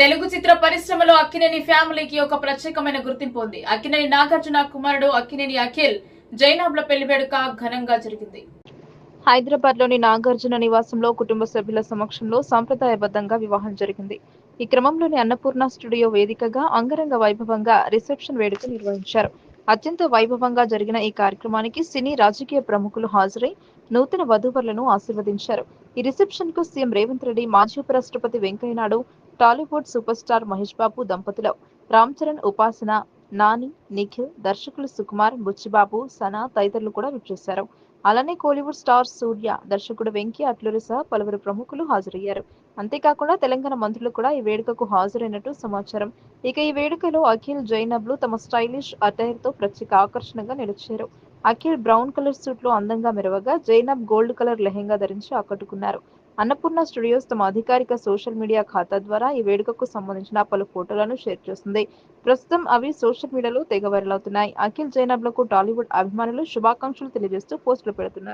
తెలుగు చిత్ర పరిశ్రమలో అక్కినేని ఫ్యామిలీకి ఒక ప్రత్యేకమైన గుర్తింపు ఉంది. అక్కినేని నాగార్జున కుమారుడు అక్కినేని అఖిల్ జైనాబ్ల పెళ్ళి వేడుక ఘనంగా జరిగింది. హైదరాబాద్లోని నాగార్జున నివాసంలో కుటుంబ సభ్యుల సమక్షంలో సాంప్రదాయబద్ధంగా వివాహం జరిగింది. ఈ క్రమంలోని అన్నపూర్ణ స్టూడియో వేదికగా అంగరంగ వైభవంగా రిసెప్షన్ వేడుక నిర్వహించారు. అత్యంత వైభవంగా జరిగిన ఈ కార్యక్రమానికి సినీ రాజకీయ ప్రముఖులు హాజరై నూతన వధూవరులను ఆశీర్వదించారు. ఈ రిసెప్షన్కు సీఎం రేవంత్ రెడ్డి మాజీ ఉపరాష్ట్రపతి Venkaiah Naidu Tollywood super star Mahesh Babu దంపతులు రామ్ చరణ్ ఉపాసన నాని నిఖిల్ దర్శకులు సుకుమార్ బుచ్చిబాబు సనా తదితరులు కూడా విచ్చేశారు అలానే కోలీవుడ్ స్టార్ సూర్య దర్శకుడు వెంకీ అట్లూరి సహా పలువురు ప్రముఖులు హాజరయ్యారు. అంతేకాకుండా తెలంగాణ మంత్రులు కూడా ఈ వేడుకకు హాజరైనట్టు సమాచారం. ఇక ఈ వేడుకలో అఖిల్ జైనబ్లు తమ స్టైలిష్ అటైర్తో ప్రత్యేక ఆకర్షణగా నిలిచారు. అఖిల్ బ్రౌన్ కలర్ సూట్లో అందంగా మెరవగా జైనబ్ గోల్డ్ కలర్ లెహెంగా ధరించి ఆకట్టుకున్నారు. అన్నపూర్ణ స్టూడియోస్ తమ అధికారిక సోషల్ మీడియా ఖాతా ద్వారా ఈ వేడుకకు సంబంధించిన పలు ఫోటోలను షేర్ చేస్తుంది. ప్రస్తుతం అవి సోషల్ మీడియాలో తెగ వైరల్ అవుతున్నాయి. అఖిల్ జైనబ్లకు టాలీవుడ్ అభిమానులు శుభాకాంక్షలు తెలియజేస్తూ పోస్టులు పెడుతున్నారు.